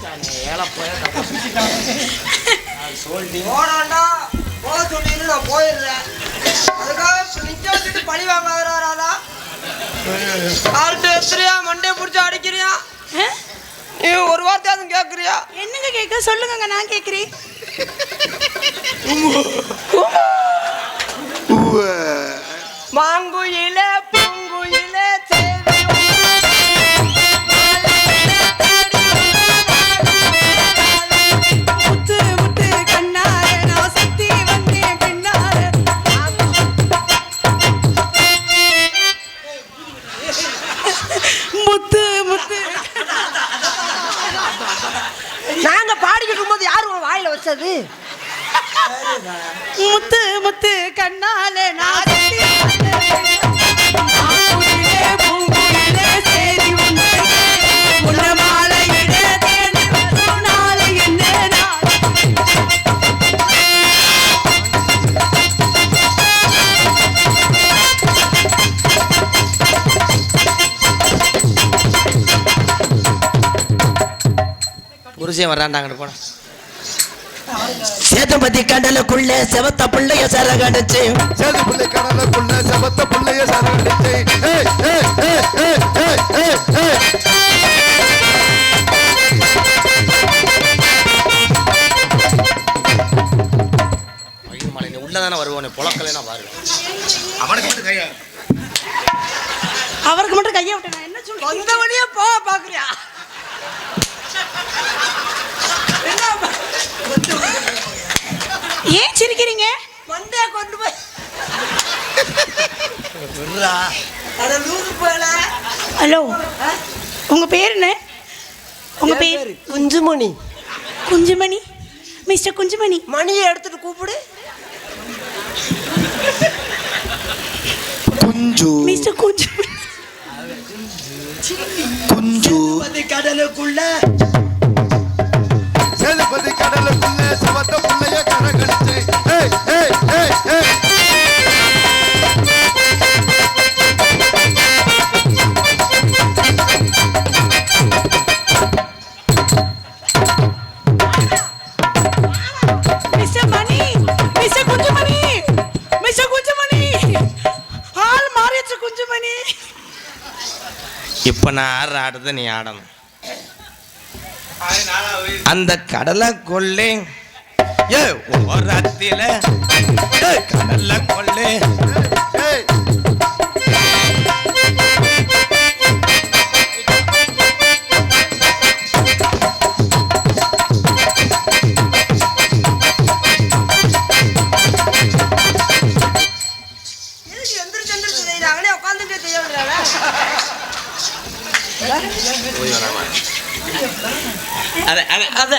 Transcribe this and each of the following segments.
ஏழை போய் சொல்லிட்டு போனாண்டா போக சொல்லிட்டு நான் போயிடுறேன். அதுக்காக நிக்க வச்சுட்டு பழி வாங்க வராதா ஆள்கிட்ட எத்திரியா மண்டே பிடிச்சி அடிக்கிறியா? நீ ஒரு வார்த்தையாவது கேட்குறியா என்னங்க கேட்க? சொல்லுங்க நான் கேட்குறேன் மாங்குயில வச்சது முத்து முத்து கண்ணால நான் சுத்தி வந்தேன் ஆங்குயிலே, சேதுபதி கடலுக்குள்ள செவத்த பிள்ளைய சர கடிச்சு சேது பிள்ளை கடலுக்குள்ள செவத்த பிள்ளைய சரடிச்சு ஏய் ஏய் ஏய் ஏய் ஏய் ஏய் ஏய். மயில் மலை நீ உள்ளதானே வருவோனே புலக்கலைன்னா பாருங்க அவனுக்கு அவருக்கு மட்டும் கையை விட்டு நான் என்ன வந்த வழியே போக பாக்குறியா ஏன் சிரிக்கிறீங்க மண்டே கொண்டு போய் போல ஹலோ. உங்க பேர் என்ன? உங்க பேர்? குஞ்சுமணி. குஞ்சுமணி? மிஸ்டர் குஞ்சுமணி. மணியை எடுத்துட்டு கூப்பிடு. குஞ்சு. மிஸ்டர் குஞ்சுமணி குஞ்சு. கடலுக்குள்ள. சேதுபதி கடலுக்குள்ள செவத்த பிள்ளைய கரகடிச்சு. இப்போ நான் ஆடுற ஆட்டத்தை நீ ஆடணும். அந்த கடலை கொள்ளே. ஏ ஒரு அத்தியில கடல்ல கொள்ளே. ஏய் அத அத அத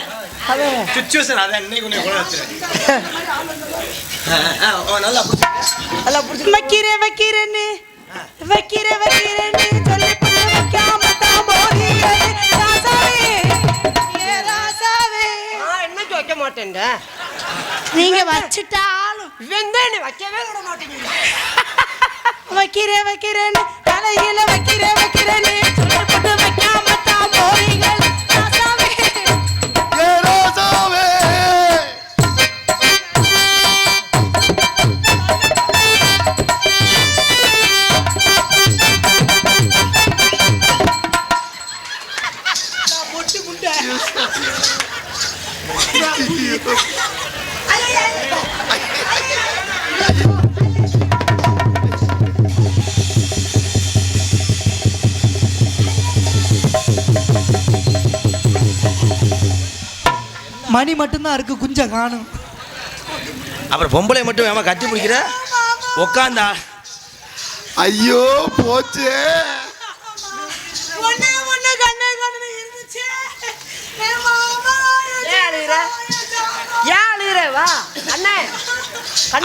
சுச்சுவேஷன் அதை இன்னைக்கு உன்னை கூட வச்சுருக்கேன் நல்லா நல்லா பிடிச்சி வைக்கிறேன் வைக்கிறேன்னு வைக்கிறேன் வைக்கிறேன்னு சொல்லி வைக்காம தான் போறீங்களே ராசாவே ஏ ராசாவே நான் என்னைக்கு வைக்க மாட்டேன்ட நீங்க வச்சுட்டாலும் இவன் தான் என்னை வைக்கவே விட தலையில புட்டு வைக்காம தான் போறீங்களே மணி மட்டும்தான் இருக்கு குஞ்ச காணும். அப்புறம் பொம்பளை மட்டும் ஏமா கட்டி பிடிக்கிற உக்காந்தா. ஐயோ போச்சே.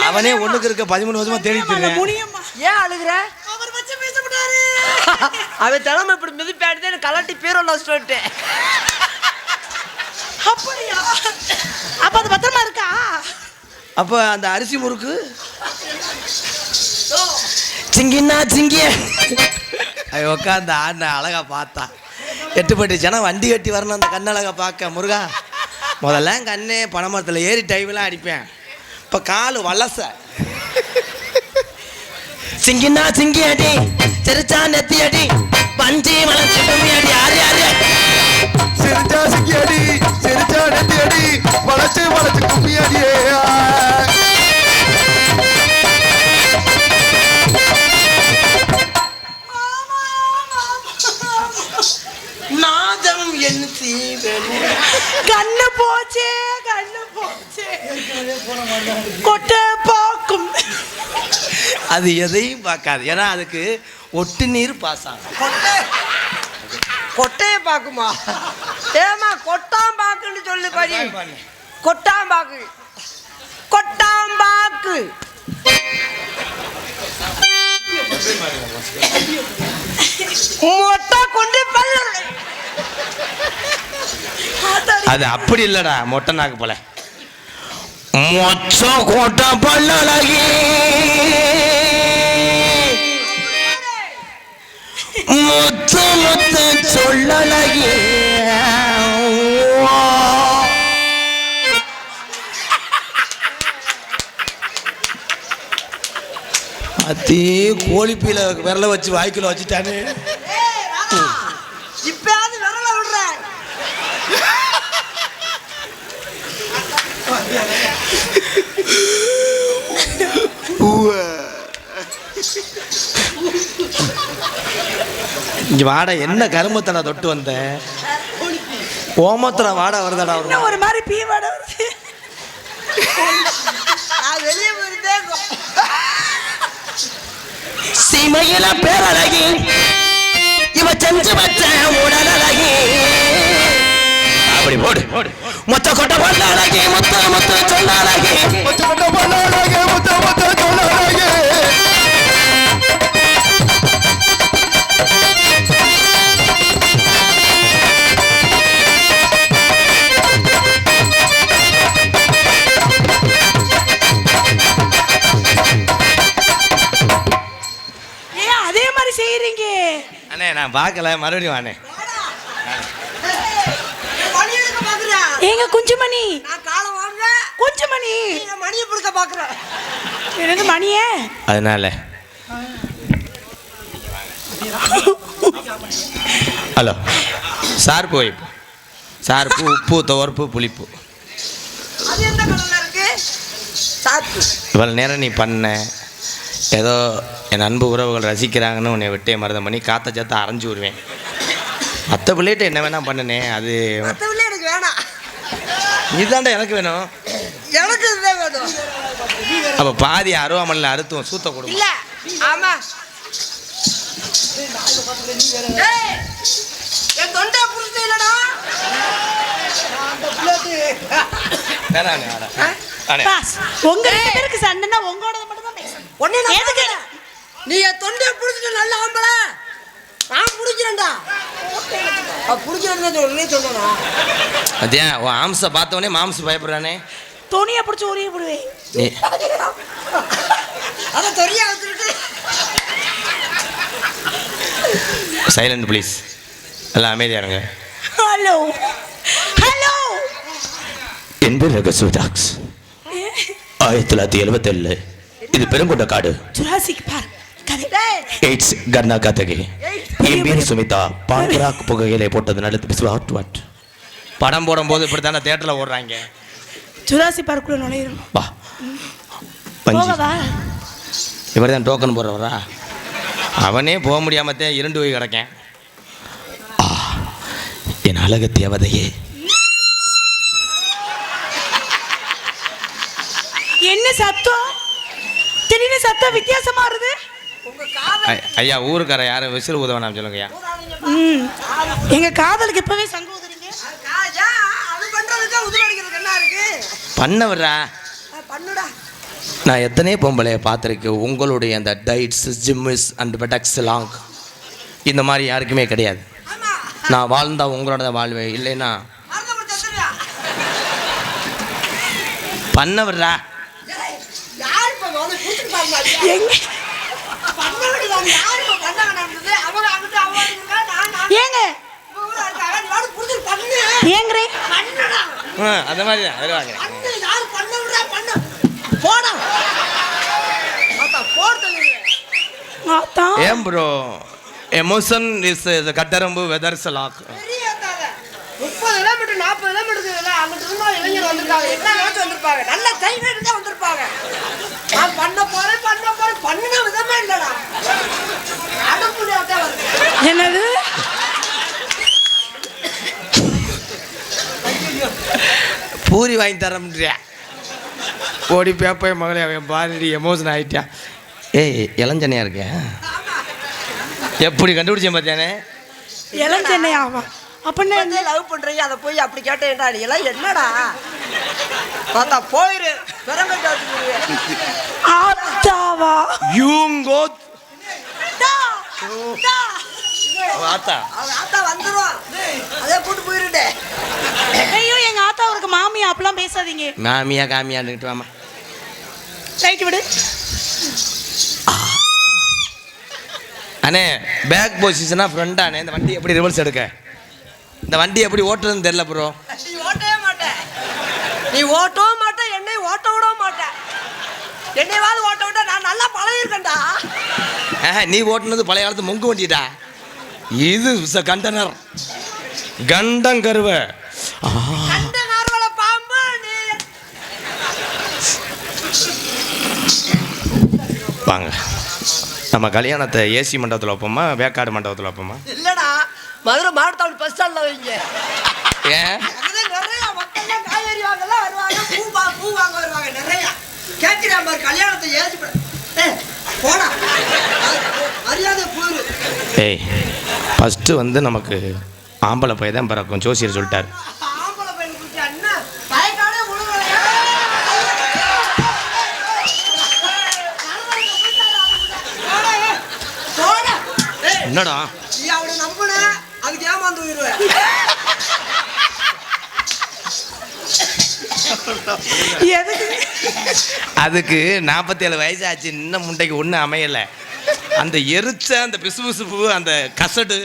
அவனே ஒண்ணுக்கு இருக்க பதிமூணு வருஷமா முடியுமா ஏன் அழுகுற? அவன் தலைமை இப்படி மிதிப்பாடுதே கலட்டி பீரோல வச்சுட்டு அப்படியா? அப்ப அது பத்திரமா இருக்கா? அப்ப அந்த அரிசி முறுக்கு? சிங்கின்னா சிங்கிய. அவன் உட்காந்து ஆடின அழகா பார்த்தா. எட்டுப்பட்டு ஜனம் வண்டி கட்டி வரணும் அந்த கண்ணழக பார்க்க முருகா. முதல்ல கண்ணே பனைமரத்தில் ஏறி டைவெல்லாம் அடிப்பேன். இப்போ காலு வலச. சிங்கினா சிங்கி அடி சிரிச்சா நெத்தி அடி பஞ்சி வளர்ச்சி அடி. அது எதையும் பார்க்காது. ஏன்னா அதுக்கு ஒட்டு நீர் பாஸ் ஆகும் கொட்டை. கொட்டையை பாக்குமா ஏமா கொட்டாம்பாக்குன்னு சொல்லு படி. கொட்டாம்பாக்கு. கொட்டாம்பாக்கு. மொட்டை கொண்டு பல்ல. அது அப்படி இல்லடா மொட்டை நாக்கு போல. மொச்சம் கோட்டை பல்லழகி. முத்து முத்து சொல்லழகி அத்தே கோழிப்பீல விரல வச்சு வாய்க்குள்ள வச்சுட்டானே. இப்பயாவது விரல இங்க வாடா என்ன கருமத்தனை தொட்டு வந்த? ஓமத்துல வாடா வருதாடா ஒரு ஒரு மாதிரி வருது? நான் வெளியே போயிருந்தே சீமையில பேரழகி இவ செஞ்சு வச்ச உடல் அழகி அப்படி போடு. மொத்த கொட்ட பொண்ண அழகி முத்த முத்த சொல்ல அழகி மொச்ச மொட்ட பண்ணாலாக முத்த முத்த சொல்லாலாக ஏன் பார்க்கல மறுபடியும் பாக்குறேன் ஏங்க குஞ்சுமணி. நான் காலை வாங்க குஞ்சுமணி. மணியை பிடிக்க பாக்குறேன் எனக்கு மணியே. அதனால. ஹலோ. சார்பு வைப்பு சார்பு உப்பு துவர்ப்பு புளிப்பு. இவ்வளோ நேரம் நீ பண்ண ஏதோ என் அன்பு உறவுகள் ரசிக்கிறாங்கன்னு உன்னை விட்டே மருதம் பண்ணி காத்த சாத்த அரைஞ்சு விடுவேன். மற்ற பிள்ளைகிட்ட என்ன வேணா பண்ணனே அது எனக்கு வேணாம் இதுதான்டா எனக்கு வேணும். எனக்கு இதுதான் வேணும். அப்போ பாதி அருவாமல்ல அறுத்துவோம் சூத்த கொடுக்கும் இல்ல ஆமா. ஏய், என் தொண்டை புரிஞ்சு இல்லடா. வேணாண்ணே வேணாம். அண்ணே பாஸ் உங்க பேருக்கு சண்டைன்னா உங்களோட மட்டும் தான் பேசணும் நான் எதுக்கு? நீ என் தொண்டையை புடிச்சிட்டு நல்ல ஆம்பளை. நான் புடிக்கிறேன்டா. புடிக்கிறேன் உடனே சொன்னா அதே உன் ஆம்சை பார்த்தவொடனே மாம்சு பயப்படுறானே? துணியை பிடிச்சி உரிய விடுவேன் நீ அத தொரியா வச்சுட்டு சைலண்ட் ப்ளீஸ் எல்லாம் அமைதியா இருங்க. ஹலோ ஹலோ என் பேர் ரகசுதாக்ஸ் ஆயிரத்தி தொள்ளாயிரத்தி எழுபத்தேழு இது பெருங்கொண்ட காடு. ஜுராசிக் பார்க் எய்ட்ஸ் கர்னா கதகி என் பேர் சுமிதா பாங்கராக் புகையிலை போட்டது நடத்து வாட் வாட் படம் போடும்போது இப்படி தானே தேட்டரில் ஓடுறாங்க ஜுராசி பார்க்குள்ள நுழையிறோம் வா. இவர் தான் டோக்கன் போடுறவரா? அவனே போக முடியாமத்தே இருண்டு போய் கிடக்கேன். என் அழகு தேவதையே. என்ன சத்தம்? திடீர்னு சத்தம் வித்தியாசமா ஐ- ஐயா ஊருக்கார யாரும் விசிறு உதவனாம் சொல்லுங்கய்யா. ம். எங்க காதலுக்கு இப்பவே சங்கு ஊதுறீங்க? பண்ணவர்றா. பண்ணுடா. நான் எத்தனை பொம்பளைய பார்த்துருக்கேன்? உங்களுடைய அந்த டைட்ஸ் ஜிம்மிஸ் அண்ட் பெட்டக்ஸ் லாங் இந்த மாதிரி யாருக்குமே கிடையாது. நான் வாழ்ந்தா உங்களோட வாழ்வேன். இல்லைன்னா பண்ணவர்றா. எங்க ஏங்க. அந்த மாதிரி தான். ஏன் ப்ரோ எமோஷன் இஸ் கட்டரம்பு வெதர்ஸ் லாக். முப்பது கிலோமீட்டர் நாற்பது அங்கிட்டு இருந்தா இளைஞர் வந்திருக்காங்க. என்ன வேலைக்கு வந்திருப்பாங்க? நல்ல தைரியம் தான் வந்திருப்பாங்க. நான் பண்ண போறேன் பண்ண போறேன். பண்ணின விதமே இல்லடா. வருது. என்னது? பூரி வாங்கி தரம்ன்றியா ஓடி பேப்பை மகளே அவன் பாடி எமோஷன் ஆகிட்டான் ஏய் இளஞ்சனையா இருக்கேன் எப்படி கண்டுபிடிச்சேன் பார்த்தியானே இளஞ்சென்னையாவா அப்படின்னா லவ் பண்றீங்க அதை போய் அப்படி கேட்டேன்டா நீ. எல்லாம் என்னடா? பார்த்தா போயிரு. ஆத்தாவா? யூங்கோ ஆத்தா. ஆத்தா வந்துரும் அதே கூட்டு போயிருடே ஐயோ எங்க ஆத்தா அவருக்கு மாமியா அப்படிலாம் பேசாதீங்க. மாமியா காமியான்னுட்டு வாமா ரைட் விடு. அண்ணே பேக் பொசிஷனாக ஃப்ரண்டானே இந்த வண்டி எப்படி ரிவர்ஸ் எடுக்க? இந்த வண்டி எப்படி ஓட்டுறதுன்னு தெரில ப்ரோ நீ ஓட்டவே மாட்ட. நீ ஓட்டவும் மாட்ட என்னை ஓட்ட விடவும் மாட்ட. என்னையாவது ஓட்ட விட்டா நான் நல்லா பழகிருக்கேன்டா நீ ஓட்டுனது பழைய காலத்து முங்கு வண்டிடா. இது கண்டனர். கண்டம் கருவ. வாங்க. நம்ம கல்யாணத்தை ஏசி மண்டபத்தில் வைப்போமா வேக்காடு மண்டபத்தில் வைப்போமா? மதுரை மாவட்டத்தோட பஸ் ஸ்டாண்ட்ல வைங்க. ஏன்? அங்கதான் நிறைய மக்கள்லாம் காய்கறி வாங்கலாம் வருவாங்க பூ வா பூ வாங்க வருவாங்க நிறைய. கேட்கிறா மாதிரி கல்யாணத்தை ஏசி பண்ண ஏய், போடா. மரியாதை போயிரு. ஏய் ஃபஸ்ட்டு வந்து நமக்கு ஆம்பளை பையன் தான் பிறக்கும் ஜோசியர் சொல்லிட்டார். ஆம்பளை பையன் குட்டி அண்ணா பயக்காடே உழுவலையா போடா ஏய். என்னடா? நீ அவனை நம்புன. அதுக்கு ஏமாந்து எதுக்கு? அதுக்கு நாற்பத்தேழு வயசு ஆச்சு இன்னும் முண்டைக்கு ஒன்றும் அமையலை. அந்த எரிச்ச அந்த பிசுபிசுப்பு அந்த கசடு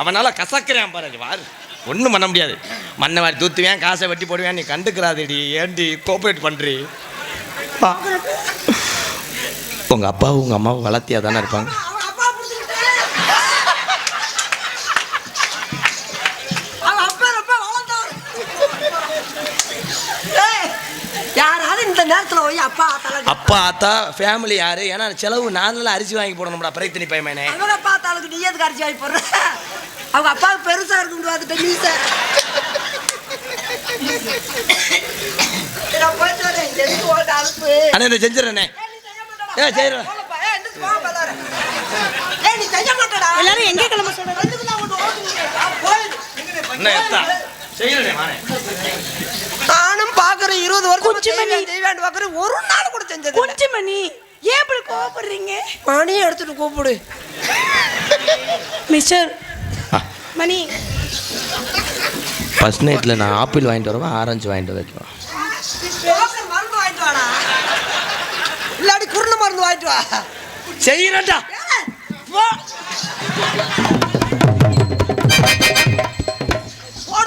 அவனால் கசக்கிறான் பாரு வாரு. ஒன்றும் பண்ண முடியாது. மண்ணை வாரி தூத்துவேன் காசை வெட்டி போடுவேன் நீ கண்டுக்கிறாதேடி ஏண்டி கோஆப்ரேட் பண்ணுறி உங்கள் அப்பாவும் உங்கள் அம்மாவும் வளர்த்தியா தானே இருப்பாங்க. போய் அப்பா தலை அப்பா ஆத்தா ஃபேமிலி யாரு? ஏன்னா செலவு நானில் அரிசி வாங்கி போடணும்டா பிரயத்தனி பையனே. அவங்க அப்பா தாளுக்கு நீ எதுக்கு அரிசி வாங்கி போடுற? அவங்க அப்பாவுக்கு பெருசா இருக்கும் பார்த்துட்டு ஓட்ட அனுப்பு. அண்ணே இதை செஞ்சிடறேண்ணே ஏ, செய்றேன். ஏய், நீ செய்ய மாட்டடா. எல்லாரும் எங்க கிளம்ப சொல்றது? ரெண்டுக்கு பாக்குறேன் இருபது வருஷம் கொஞ்சம் மணி. செய்வேன், பாக்குறேன் ஒரு நாள் கூட செஞ்சது இல்ல. கொஞ்சம் மணி. ஏன் இப்படி கோவப்படுறீங்க? மணியை எடுத்துட்டு கூப்பிடு. மிஸ்டர் மணி. ஃபர்ஸ்ட் நைட்டில் நான் ஆப்பிள் வாங்கிட்டு வருவேன் ஆரஞ்சு வாங்கிட்டு வைக்கலாம் யோகர் மருந்து வாங்கிட்டு வாடா. இல்லாட்டி குருண மருந்து வாங்கிட்டு வா.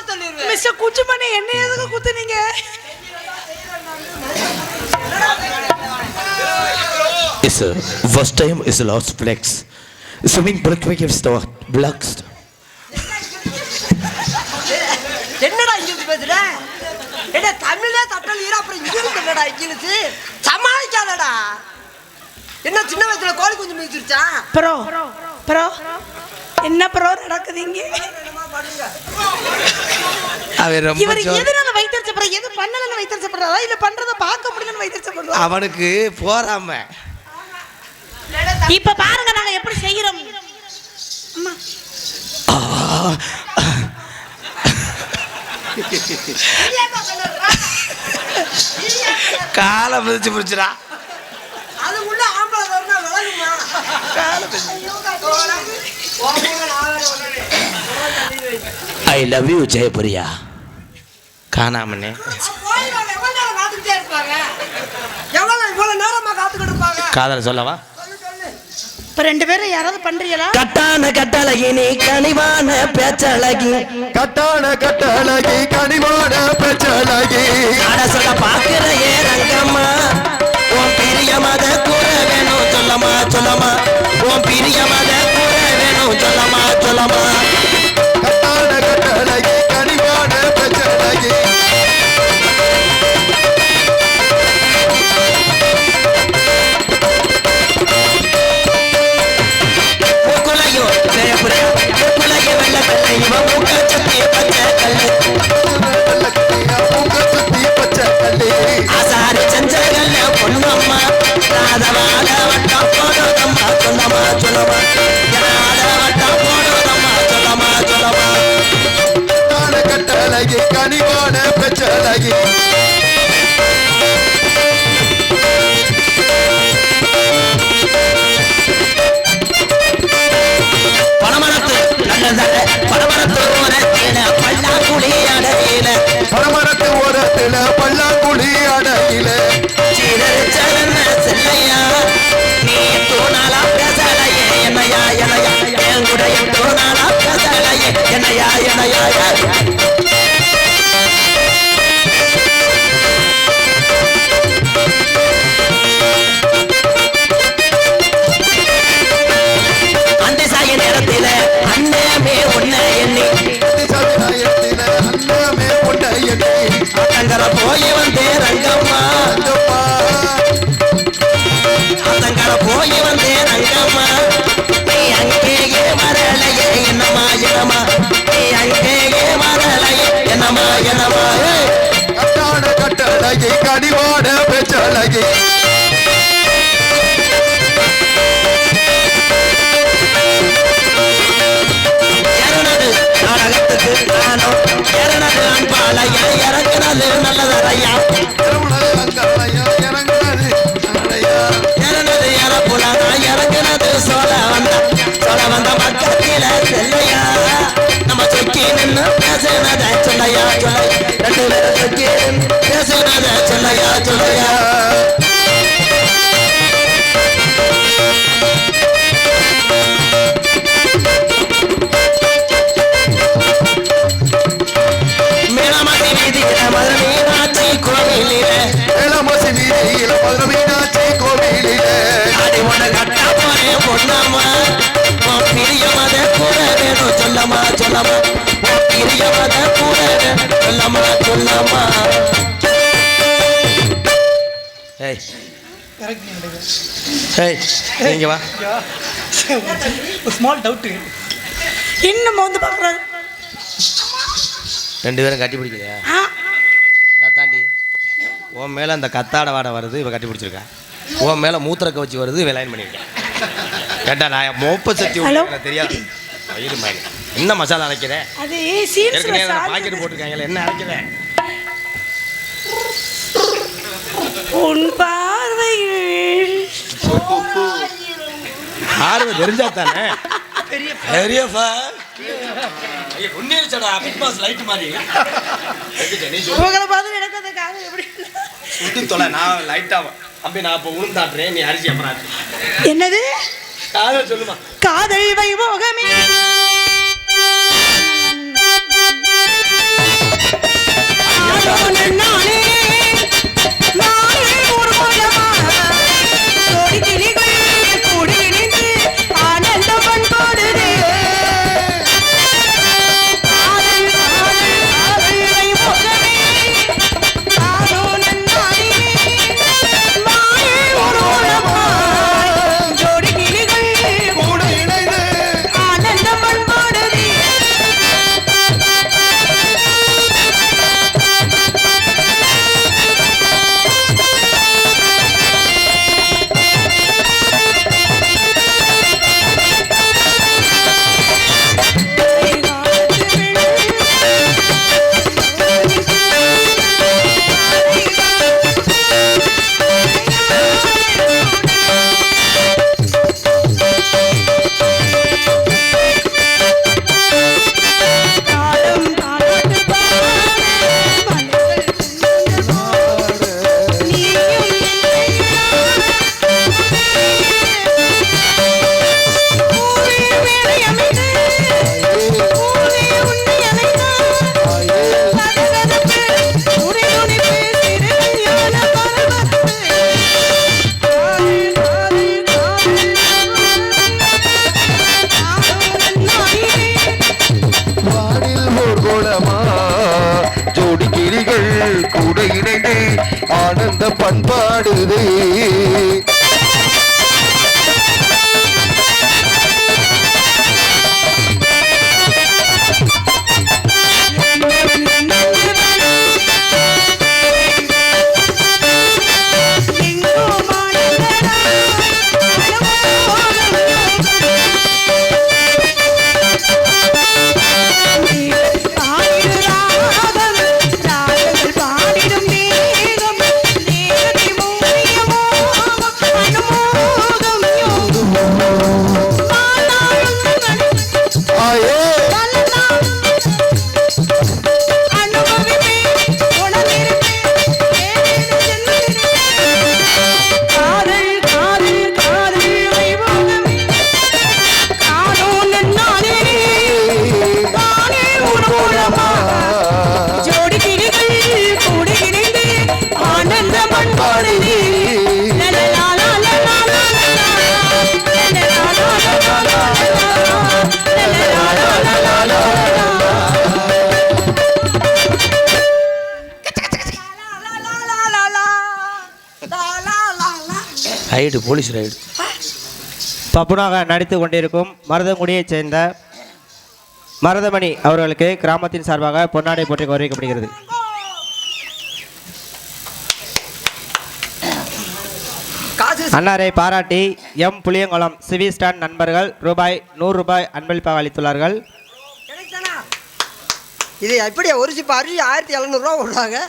சொல்லிடுவேன் மிஸ்டர் குச்சிமணி என்ன எதுக்கு குத்துனீங்க? It's a first time is a lost flex. Swimming breathwork is the blocks. என்னடா இங்கிலீஷ் பேசுற? என்ன தமிழே தட்டல் ஈரா அப்புறம் இங்கிலீஷ் என்னடா இங்கிலீஷ்? சமாளிக்காதடா. என்ன சின்ன வயசுல கோழி குஞ்சு மிதிச்சிருச்சா? ப்ரோ ப்ரோ என்ன ப்ரோ நடக்குதுங்க அவன் இவர் ரொம்ப எதனால வைத்தறிச்சப்படுற எது பண்ணலன்னு வைத்தறிச்சப்படுறதா இல்ல பண்றத பார்க்க முடியலன்னு வைத்தறிச்சப்படுறா அவனுக்கு போறாம. இப்ப பாருங்க நாங்க எப்படி செய்யறோம். அம்மா. காலை மிதிச்சு பிடிச்சிடா. அது உள்ள ஆம்பளை வரணும் ஐ லவ் யூ ஜெயபுரியா இருப்பாங்க? காதல சொல்லவா? சொல்லு, சொல்லு. இப்ப ரெண்டு பேரும் யாராவது பண்றீங்களா? கட்டான கட்டழகினி கனிவான பேச்சழகி. கட்டான கட்டழகி கனிவான பெச்சழகி. அட சொல்ல பாக்குற ஏ ரங்கம்மா. உன் பிரிய மத கூற வேணும் சொல்லமா சொல்லமா. உன் பிரிய மத கூற வேணும் சொல்லமா சொல்லமா கட்டான கட்டழகி கனிவான பெச்சழகி மூக்குலையும் ஜெயபுர மூக்குலையும் வெள்ள வெள்ளை இவன் மூக்க சுத்தி பச்சை கல்லு. பூங்க சுத்தி பச்சை கல்லி ஆசாரி செஞ்சகல்ல பொன்னம்மா ராதவாத வட்டம் சொல்லமா சொல்லமா கட்டழகி கனிவான பெச்சழகி பணமரத்து நல்லதல்ல. பணமரத்து ஓரத்தில பல்லாக்குழி அடையில பரமரத்து ஓரத்தில பல்லாங்குழி அடையில சீரச்சரன செல்லையா? நீ தூணாலா பேசலையே என்னையா என்னையா? என் குடைய தூணாலா பேசலையே என்னையா என்னையா அத்தங்கர போய் வந்தே ரங்கம்மா. அங்கம்மா அத்தங்கர போய் வந்தே ரங்கம்மா. நீ அங்கேயே வரலையே என்னம்மா என்னம்மா. நீ அங்கேயே வரலையே என்னம்மா என்னம்மா. ஏய். கட்டான கட்டழகி கனிவான பெச்சழகி நாடகத்துக்கு நானோ இறனது அன்பாலையா இறங்குனது நல்லதரையா திருமண அங்கலையா இறங்குனது அடையா இறனது இறப்புல நான் இறங்குனது சோழ வந்த சோழ வந்த பக்கத்தில செல்லையா நம்ம சொக்கி நின்னு பேசுனத சொல்லையா சொல்லை ரெண்டு பேரும் சொக்கி நின்னு பேசுனத சொல்லையா சொல்லையா வேணும் சொல்லம்மா சொல்லம்மா ஏய். ஏய் நீங்க வா. ஸ்மால் டவுட்டு இன்னும் வந்து பாக்குறாரு ரெண்டு பேரும் கட்டி பிடிக்கலையா? தாண்டி. உன் மேலே அந்த கத்தாட வாடை வருது இவ கட்டி பிடிச்சிருக்கா. உன் மேலே மூத்திரக்க வச்சு வருது இவன் லைன் பண்ணியிருக்கேன் கேட்டா நான் மோப்ப சக்தி தெரியாது. வயிறு மாதிரி. என்ன மசாலா அரைக்கிறேன் அது ஏற்கனவே பாக்கெட் போட்டிருக்காங்களே என்ன அரைக்கிறேன் உன் பார்வையில் ஆர்வ தெரிஞ்சா தானே? பெரிய fan. ஐயா, உன்னிருச்சடா, பிக் பாஸ் light மாதிரி. உங்களை பார்த்து எனக்கு அந்த காது எப்படி? சுட்டு தொலை, நான் ஆ அம்பி நான் இப்ப உளுந்தாட்டுறேன், நீ அரிசி அப்புறம். என்னது? காதை சொல்லுமா? காதல் வைபோகமே நானே போலீஸ் ரைடு பப்புனாக நடித்து கொண்டிருக்கும் மருதங்குடியைச் சேர்ந்த மருதமணி அவர்களுக்கு கிராமத்தின் சார்பாக பொன்னாடை போற்றி கௌரவிக்கப்படுகிறது. காசு அன்னாரை பாராட்டி எம். புளியங்குளம் சிவி ஸ்டான் நண்பர்கள் ரூபாய் நூறு ரூபாய் அன்பளிப்பாக அளித்துள்ளார்கள். இது எப்படி ஒரு சிப்ப அரிசி ஆயிரத்தி எழுநூறுவா விடுறாங்க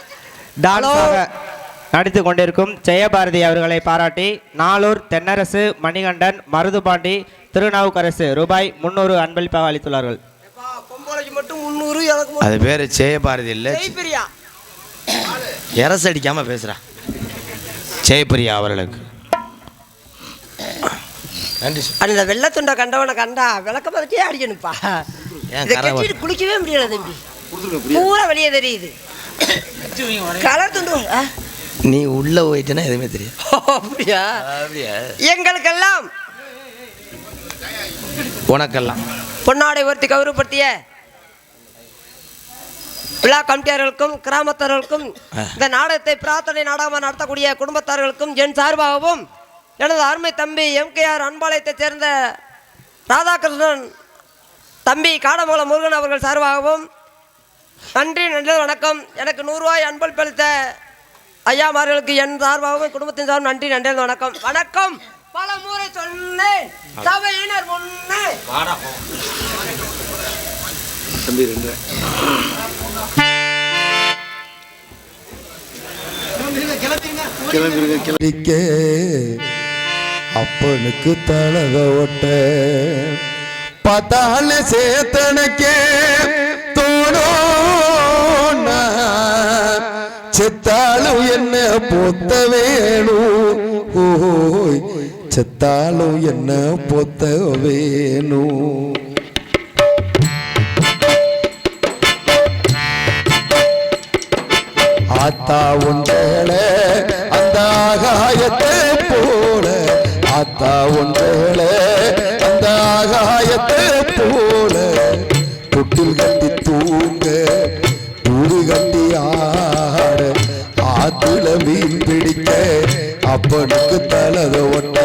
நடித்து கொண்டிருக்கும் ஜெயபாரதி அவர்களை பாராட்டி நாளூர் தென்னரசு மணிகண்டன் மருதுபாண்டி திருநாவுக்கரசு ரூபாய் முன்னூறு அன்பளிப்பாக அளித்துள்ளார்கள் அது பேர் ஜெயபாரதி இல்லை. ஜெய்பிரியா எரசு அடிக்காம பேசுறா. ஜெயபிரியா அவர்களுக்கு. நன்றி. அந்த வெள்ளத்துண்டை கண்டவனை கண்டா விளக்க மதிச்சே அடிக்கணுப்பா குளிக்கவே முடியல தம்பி. பூரா வெளியே தெரியுது. கலர் துண்டு? நீ உள்ள போயிட்டேன்னா எதுவுமே தெரியும் அப்படியா? எங்களுக்கெல்லாம். உனக்கெல்லாம். பொன்னாடை ஒருத்தி கௌரவப்படுத்திய விழா கமிட்டியாளர்களுக்கும் கிராமத்தார்களுக்கும் இந்த நாடகத்தை பிரார்த்தனை நாடகமாக நடத்தக்கூடிய குடும்பத்தார்களுக்கும் என் சார்பாகவும் எனது அருமை தம்பி எம்கேஆர் அன்பாளையத்தைச் சேர்ந்த ராதாகிருஷ்ணன் தம்பி காடமங்கலம் முருகன் அவர்கள் சார்பாகவும் நன்றி நன்றி வணக்கம். எனக்கு நூறுரூவாய் அன்பளிப்பளித்த ஐயாமார்களுக்கு என் சார்பாகவும் குடும்பத்தின் சார்பாகவும் நன்றி நன்றி வணக்கம். வணக்கம்! பல முறை சொன்னேன். சபையினர் முன்னே. கிளிக்க அப்பனுக்கு தலக ஒட்ட. பார்த்தால சேத்தனக்கே தோணும் செத்தாலும் என்ன பொத்த வேணும்? ஓய் செத்தாலும் என்ன பொத்த வேணும்? ஆத்தா ஒன்றேல அந்த ஆகாயத்தை போல. ஆத்தா ஒன்றேல அந்த ஆகாயத்தை போல. தொட்டில் அப்பனுக்கு தலத ஒட்ட.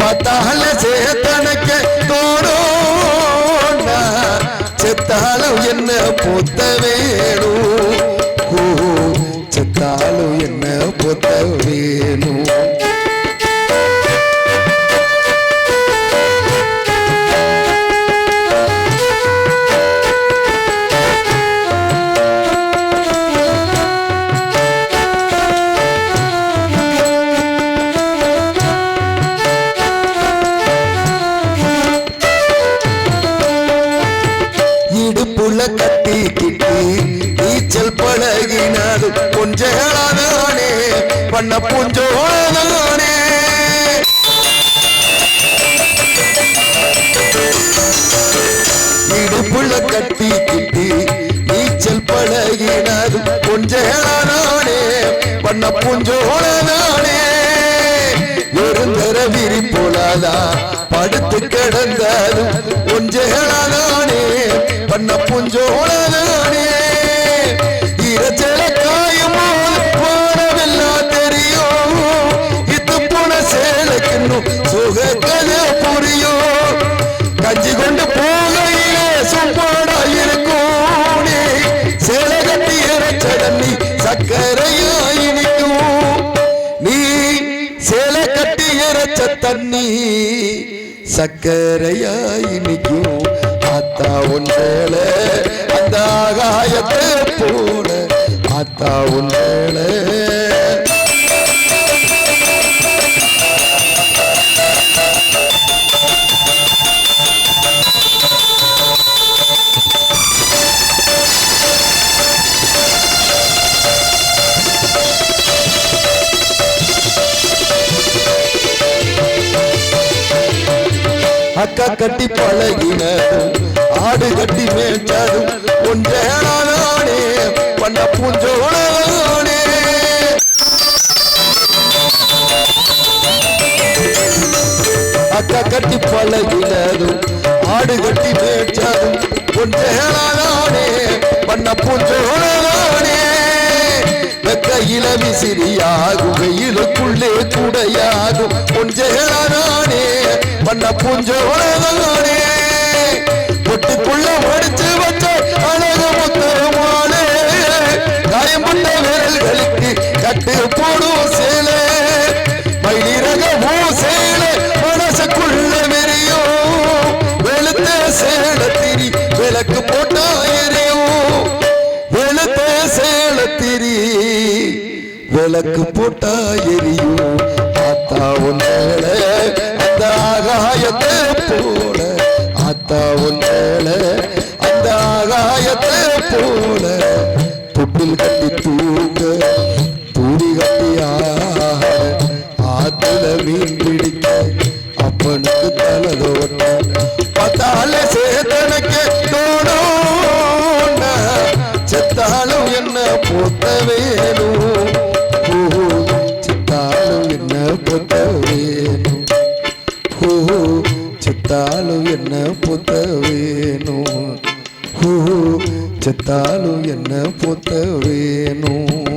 பத்தால சேத்தனக்கு தோணும் செத்தாலும் என்ன பொத்த வேணும்? செத்தாலும் என்ன பொத்த வேணும்? போலாதா படுத்து இரச்சல காயும் போது தெரியும். இது போன சேலைக்குன்னும் சுக கதை புரியும். கஞ்சி கொண்டு போகையிலே சும்மாடா இருக்கும். நீ சேலை கட்டி நீ சேலை கட்டி இறைச்ச தண்ணி இனிக்கும் அந்த ஆகாயத்தை போல ஆத்தா உன்னேல அக்கா கட்டி பழகினதும் ஆடு கட்டி மேய்ச்சதும் ஒன்றேனானே பண்ண பூஞ்சோனே அக்கா கட்டி பழகினதும் ஆடு கட்டி மேய்ச்சதும் ஒன்றேனானே பண்ண பூஞ்சோனே வெக்கையில விசிறியாகும் வெயிலுக்குள்ளே குடையாகும் ஒன்றேனானே பண்ண பூஞ்சோழானே பொட்டுக்குள்ள படிச்சு வச்ச அழகு முத்தமானே காயம்பட்ட விரல்களுக்கு கட்டு போடும் சேலை. மயிலிறக பூ சேலை மனசுக்குள்ள விரியும். வெளுத்த சேல திரி விளக்கு போட்டா எரியும். வெளுத்த சேல திரி விளக்கு போட்டா எரியும். ஆத்தா உன்னேல அந்த ஆகாயத்தை போல பார்த்தா உன்னேல அந்த ஆகாயத்தை போல. தொட்டில் கட்டி தூங்க தூடி கட்டியாக ஆத்துல மீன் பிடிக்க அப்பனுக்கு தலதோட்ட பத்தால சேத்தனக்கு தோணும் செத்தாலும் என்ன போத்த வேணும்? செத்தாலும் என்ன பொத்த வேணும்? ஓ செத்தாலும் என்ன பொத்த வேணும்?